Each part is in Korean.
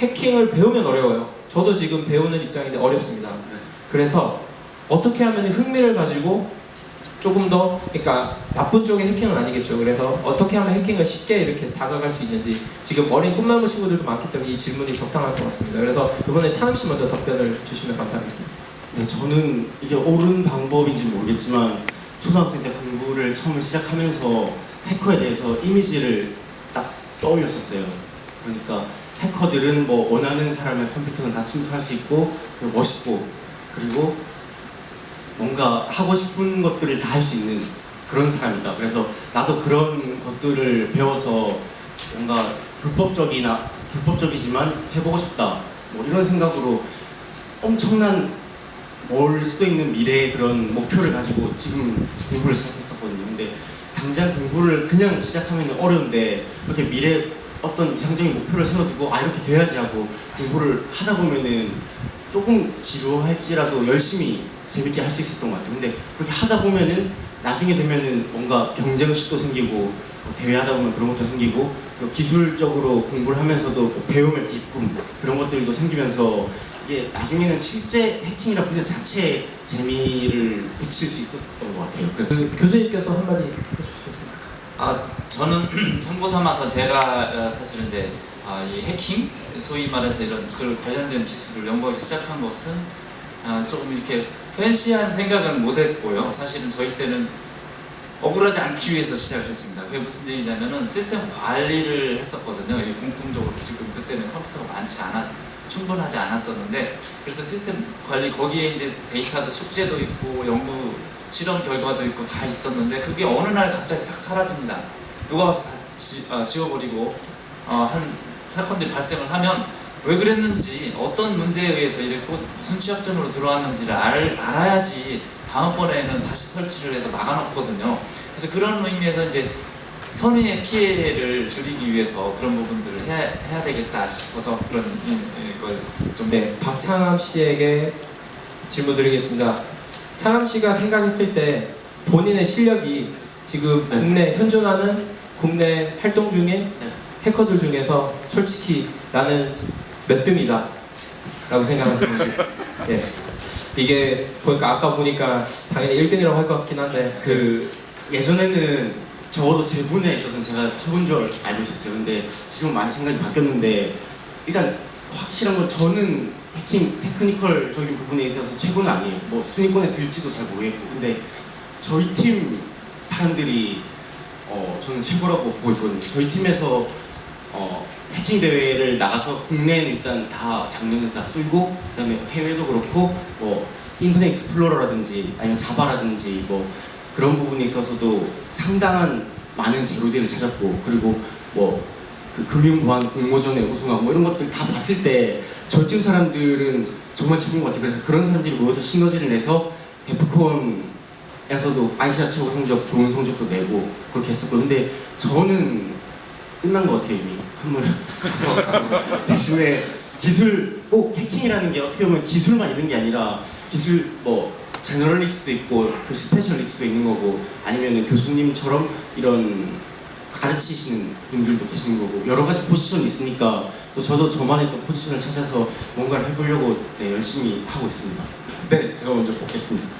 해킹을 배우면 어려워요. 저도 지금 배우는 입장인데 어렵습니다. 네. 그래서 어떻게 하면 흥미를 가지고 조금 더 그러니까 나쁜 쪽의 해킹은 아니겠죠. 그래서 어떻게 하면 해킹을 쉽게 이렇게 다가갈 수 있는지 지금 어린 꿈나무 친구들도 많기 때문에 이 질문이 적당할 것 같습니다. 그래서 그번에 차남 씨 먼저 답변을 주시면 감사하겠습니다. 네, 저는 이게 옳은 방법인지 모르겠지만 초등학생 때 공부를 처음 시작하면서 해커에 대해서 이미지를 딱 떠올렸었어요. 그러니까 해커들은 뭐 원하는 사람의 컴퓨터는 다 침투할 수 있고 멋있고 그리고 뭔가 하고 싶은 것들을 다 할 수 있는 그런 사람이다. 그래서 나도 그런 것들을 배워서 뭔가 불법적이나 불법적이지만 해보고 싶다. 뭐 이런 생각으로 엄청난 올 수도 있는 미래의 그런 목표를 가지고 지금 공부를 시작했었거든요. 근데 당장 공부를 그냥 시작하면 어려운데 이렇게 미래 어떤 이상적인 목표를 세워두고 아 이렇게 돼야지 하고 공부를 하다 보면은 조금 지루할지라도 열심히 재밌게 할 수 있었던 것 같아요. 근데 그렇게 하다 보면은 나중에 되면은 뭔가 경쟁식도 생기고 뭐 대회하다 보면 그런 것도 생기고 기술적으로 공부를 하면서도 뭐 배움의 기쁨 그런 것들도 생기면서 이게 나중에는 실제 해킹이라 분야 자체에 재미를 붙일 수 있었던 것 같아요. 그래서 그 교수님께서 한마디 해주시겠습니까? 아 저는 참고 삼아서 제가 어, 사실은 이제 아, 이 해킹 소위 말해서 이런 그 관련된 기술을 연구하기 시작한 것은 아, 조금 이렇게 팬시한 생각은 못했고요. 사실은 저희 때는 억울하지 않기 위해서 시작을 했습니다. 그게 무슨 얘기냐면은 시스템 관리를 했었거든요. 이 공통적으로 지금 그때는 컴퓨터가 많지 않아 충분하지 않았었는데 그래서 시스템 관리 거기에 이제 데이터도 숙제도 있고 연구 실험 결과도 있고 다 있었는데 그게 어느 날 갑자기 싹 사라집니다. 누가 와서 다 지, 어, 지워버리고 어, 한 사건들이 발생을 하면 왜 그랬는지 어떤 문제에 의해서 이랬고 무슨 취약점으로 들어왔는지를 알, 알아야지 다음번에는 다시 설치를 해서 막아놓거든요. 그래서 그런 의미에서 이제 선의의 피해를 줄이기 위해서 그런 부분들을 해야, 해야 되겠다 싶어서 그런 걸좀 네, 박찬함 씨에게 질문 드리겠습니다. 찬함 씨가 생각했을 때 본인의 실력이 지금 네. 국내 현존하는 국내 활동 중인 네. 해커들 중에서 솔직히 나는 몇 등이다 라고 생각하시는지 예. 이게 보니까 아까 보니까 당연히 1등이라고 할 것 같긴 한데 그 예전에는 적어도 제 분야에 있어서는 제가 최고인 줄 알고 있었어요. 근데 지금 많이 생각이 바뀌었는데 일단 확실한 건 저는 해킹 테크니컬적인 부분에 있어서 최고는 아니에요. 뭐 순위권에 들지도 잘 모르겠고 근데 저희 팀 사람들이 어 저는 최고라고 보고 있거든요. 저희 팀에서 어 해킹 대회를 나가서 국내에는 일단 다 작년에 다 쓰고 그다음에 해외도 그렇고 뭐 인터넷 익스플로러라든지 아니면 자바라든지 뭐 그런 부분에 있어서도 상당한 많은 제로들을 찾았고 그리고 뭐 그 금융보안 공모전에 우승하고 뭐 이런 것들 다 봤을 때저팀 사람들은 정말 최고인 것 같아요. 그래서 그런 사람들이 모여서 시너지를 내서 데프콘 에서도 아시아 최고 성적 좋은 성적도 내고 그렇게 했었고 근데 저는 끝난 것 같아요 이미 한물 대신에 기술 꼭 해킹이라는 게 어떻게 보면 기술만 있는 게 아니라 기술 뭐 제너럴리스트도 있고 그 스페셜리스트도 있는 거고 아니면은 교수님처럼 이런 가르치시는 분들도 계시는 거고 여러 가지 포지션이 있으니까 또 저도 저만의 또 포지션을 찾아서 뭔가를 해보려고 네, 열심히 하고 있습니다. 네, 제가 먼저 뽑겠습니다.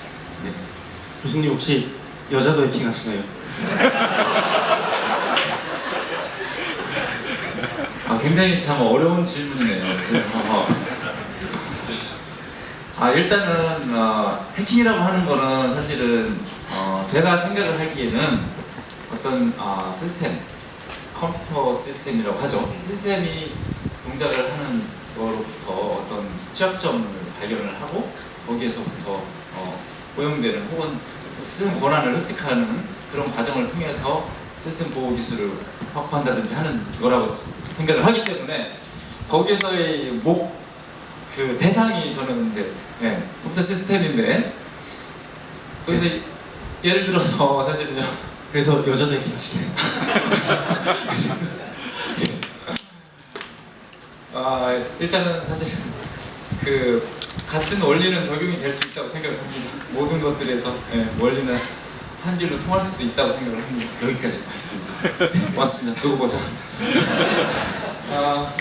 네. 교수님 혹시 여자도 해킹 하시나요? 아, 굉장히 참 어려운 질문이네요. 어. 아, 일단은 어, 해킹이라고 하는 거는 사실은 어, 제가 생각을 하기에는 어떤 어, 시스템, 컴퓨터 시스템이라고 하죠. 시스템이 동작을 하는 거로부터 어떤 취약점을 발견을 하고 거기에서부터 어, 오염되는 혹은 시스템 권한을 획득하는 그런 과정을 통해서 시스템 보호 기술을 확보한다든지 하는 거라고 생각을 하기 때문에 거기에서의 목 그 대상이 저는 이제 예, 컴퓨터 시스템인데 거기서 예를 들어서 사실은요 그래서 여자도 해킹 하시나요? 아 일단은 사실 그 같은 원리는 적용이 될 수 있다고 생각을 합니다. 모든 것들에서 네, 원리는 한 길로 통할 수도 있다고 생각을 합니다. 여기까지 왔습니다. 왔습니다. 네, 두고 보자. 아,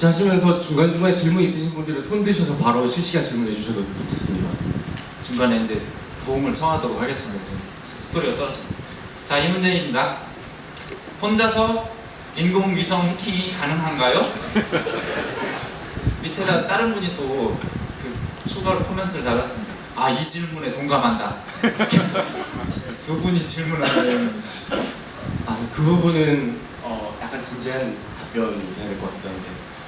하시면서 중간중간에 질문 있으신 분들은 손 드셔서 바로 실시간 질문해 주셔도 괜찮습니다. 중간에 이제 도움을 청하도록 하겠습니다. 지금 스토리가 떨어졌죠. 자, 이 문제입니다. 혼자서 인공위성 해킹이 가능한가요? 밑에다 다른 분이 또 그 추가로 코멘트를 달았습니다. 아, 이 질문에 동감한다. 두 분이 질문하는 내용입니다. 아, 그 부분은 어, 약간 진지한 답변이 돼야 될 것 같기도 한데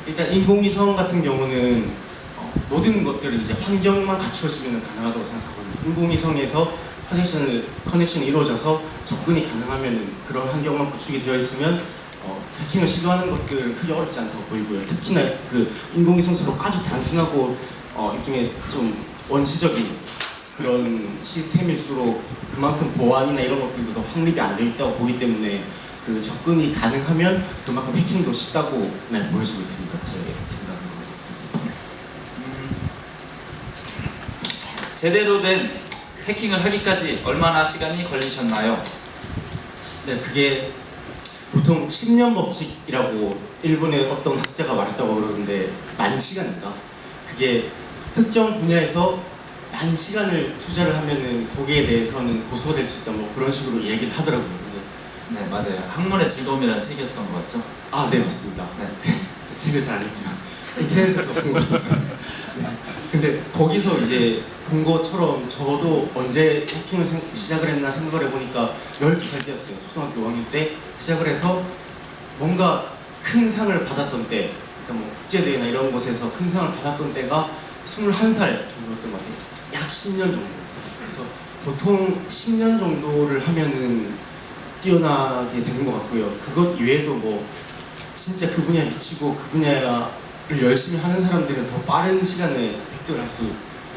일단 인공위성 같은 경우는 어, 모든 것들이 이제 환경만 갖추어지면 가능하다고 생각하거든요. 인공위성에서 커넥션을 커넥션이 이루어져서 접근이 가능하면 그런 환경만 구축이 되어 있으면 어, 해킹을 시도하는 것들은 크게 어렵지 않다고 보이고요. 특히나 그 인공위성처럼 아주 단순하고 어, 일종의 좀 원시적인 그런 시스템일수록 그만큼 보안이나 이런 것들도 더 확립이 안 되어 있다고 보기 때문에 그 접근이 가능하면 그만큼 해킹도 쉽다고 네, 보여지고 있습니다. 제 생각은. 음, 제대로 된 해킹을 하기까지 얼마나 시간이 걸리셨나요? 네, 그게 보통 10년 법칙이라고 일본의 어떤 학자가 말했다고 그러는데 만 시간인가? 그게 특정 분야에서 만 시간을 투자를 하면은 거기에 대해서는 고소될 수 있다 뭐 그런 식으로 얘기를 하더라고요. 네, 맞아요. 학문의 즐거움이라는 책이었던 것 같죠? 아, 네 맞습니다. 네. 제 책을 잘 안 읽지만 인터넷에서 본 것 같아요. 네. 근데 거기서 이제 본 것처럼 저도 언제 해킹을 생- 시작을 했나 생각을 해보니까 12살 때였어요. 초등학교 5학년 때 시작을 해서 뭔가 큰 상을 받았던 때, 그러니까 뭐 국제대회나 이런 곳에서 큰 상을 받았던 때가 21살 정도였던 것 같아요. 약 10년 정도. 그래서 보통 10년 정도를 하면은 뛰어나게 되는 것 같고요. 그것 이외에도 뭐 진짜 그 분야에 미치고 그 분야를 열심히 하는 사람들은 더 빠른 시간에 획득을 할 수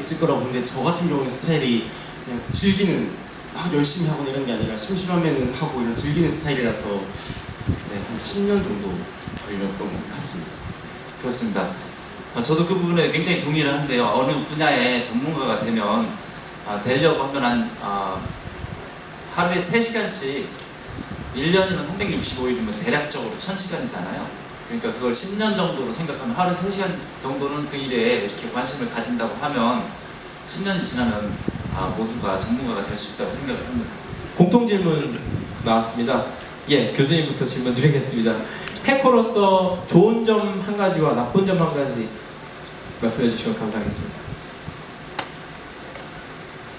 있을 거라고 보는데 저 같은 경우는 스타일이 그냥 즐기는 막 열심히 하거나 이런 게 아니라 심심하면은 하고 이런 즐기는 스타일이라서 네, 한 10년 정도 걸렸던 것 같습니다. 그렇습니다. 어, 저도 그 부분에 굉장히 동의를 하는데요. 어느 분야의 전문가가 되면 아, 되려고 하면 한 아, 하루에 3시간씩 1년이면 365일이면 대략적으로 1000시간이잖아요. 그러니까 그걸 10년 정도로 생각하면 하루 3시간 정도는 그 일에 이렇게 관심을 가진다고 하면 10년이 지나면 아, 모두가 전문가가 될 수 있다고 생각을 합니다. 공통 질문 나왔습니다. 예, 교수님부터 질문 드리겠습니다. 해커로서 좋은 점 한 가지와 나쁜 점 한 가지 말씀해 주시면 감사하겠습니다.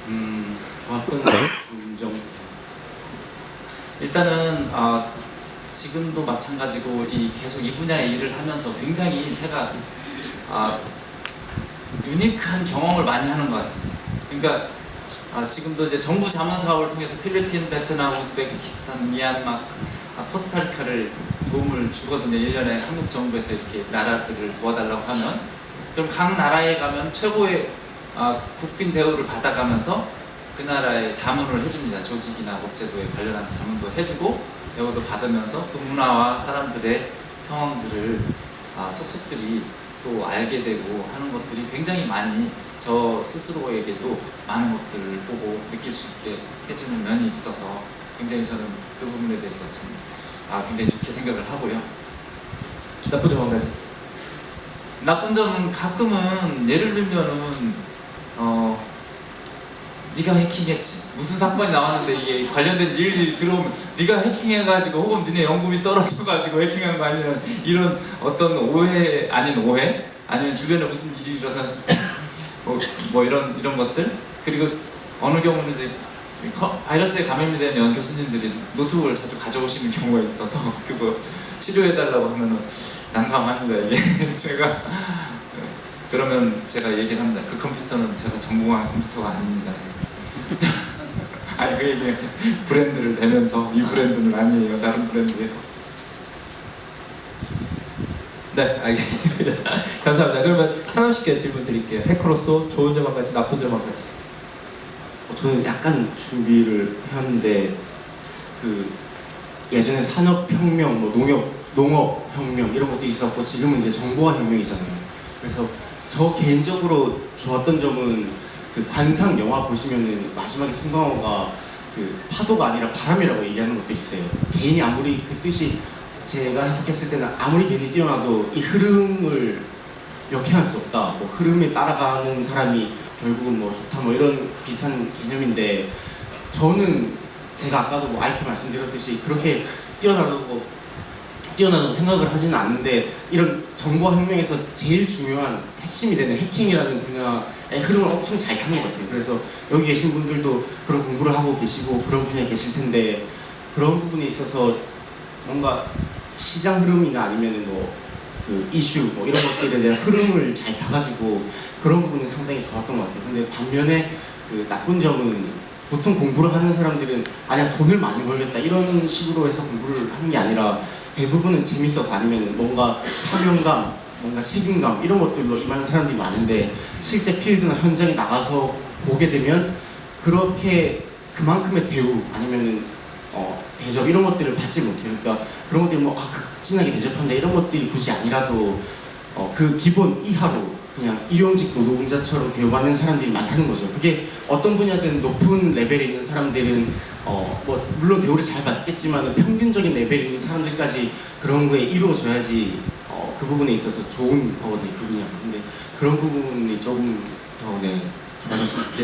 음, 좋았던 좋은 점. 일단은 아, 지금도 마찬가지고 이 계속 이 분야의 일을 하면서 굉장히 제가 아, 유니크한 경험을 많이 하는 것 같습니다. 그러니까 아, 지금도 이제 정부 자문 사업을 통해서 필리핀, 베트남, 우즈베키스탄, 미얀마, 아, 코스타리카를 도움을 주거든요. 1년에 한국 정부에서 이렇게 나라들을 도와달라고 하면 그럼 각 나라에 가면 최고의 아, 국빈 대우를 받아가면서 그 나라의 자문을 해줍니다. 조직이나 법제도에 관련한 자문도 해주고 대우도 받으면서 그 문화와 사람들의 상황들을 아, 속속들이 또 알게 되고 하는 것들이 굉장히 많이 저 스스로에게도 많은 것들을 보고 느낄 수 있게 해주는 면이 있어서 굉장히 저는 그 부분에 대해서 참 아, 굉장히 좋게 생각을 하고요. 나쁜 점 한 가지. 나쁜 점은 가끔은 예를 들면은 어 네가 해킹했지. 무슨 사건이 나왔는데 이게 관련된 일들이 들어오면 네가 해킹해가지고 혹은 니네 연금이 떨어져가지고 해킹한 거 아니면 이런 어떤 오해 아닌 오해? 아니면 주변에 무슨 일이 일어났을 때뭐 뭐 이런 이런 것들? 그리고 어느 경우는 이제 커- 바이러스에 감염이 되면 교수님들이 노트북을 자주 가져오시는 경우가 있어서 그거 치료해달라고 하면은 난감합니다 이게. 제가 그러면 제가 얘기를 합니다. 그 컴퓨터는 제가 전공한 컴퓨터가 아닙니다 아니 그 얘기 브랜드를 대면서 이 브랜드는 아니에요 다른 브랜드예요 네, 알겠습니다. 감사합니다. 그러면 창남 씨께 질문 드릴게요. 해커로서 좋은 점한 가지, 나쁜 점한 가지. 어, 저는 약간 준비를 했는데 그 예전에 산업혁명, 뭐 농업, 농업혁명 이런 것도 있었고 지금은 이제 정보화혁명이잖아요. 그래서 저 개인적으로 좋았던 점은 그 관상 영화 보시면은 마지막에 송강호가 그 파도가 아니라 바람이라고 얘기하는 것도 있어요. 개인이 아무리 그 뜻이 제가 해석했을 때는 아무리 괜히 뛰어나도 이 흐름을 역행할 수 없다. 뭐 흐름에 따라가는 사람이 결국은 뭐 좋다 뭐 이런 비슷한 개념인데 저는 제가 아까도 뭐 아이큐 말씀드렸듯이 그렇게 뛰어나다고 뛰어나다고 생각을 하지는 않는데 이런 정보화 혁명에서 제일 중요한 핵심이 되는 해킹이라는 분야의 흐름을 엄청 잘탄것 같아요. 그래서 여기 계신 분들도 그런 공부를 하고 계시고 그런 분야에 계실 텐데 그런 부분에 있어서 뭔가 시장 흐름이나 아니면은 뭐그 이슈 뭐 이런 것들에 대한 흐름을 잘 타가지고 그런 부분은 상당히 좋았던 것 같아요. 근데 반면에 그 나쁜 점은 보통 공부를 하는 사람들은 아니야 돈을 많이 벌겠다 이런 식으로 해서 공부를 하는 게 아니라 대부분은 재밌어서 아니면 뭔가 사명감, 뭔가 책임감 이런 것들로 임하는 사람들이 많은데 실제 필드나 현장에 나가서 보게 되면 그렇게 그만큼의 대우 아니면은 어, 대접 이런 것들을 받지 못해요. 그러니까 그런 것들이 뭐 아, 극진하게 대접한다 이런 것들이 굳이 아니라도 어, 그 기본 이하로 그냥 일용직 노동자처럼 대우받는 사람들이 많다는 거죠. 그게 어떤 분야든 높은 레벨에 있는 사람들은 어, 뭐 물론 대우를 잘 받겠지만 평균적인 레벨에 있는 사람들까지 그런 거에 이루어져야지 어, 그 부분에 있어서 좋은 거거든요. 그 분야. 근데 그런 부분이 조금 더 네, 좋아졌으면 좋겠어요.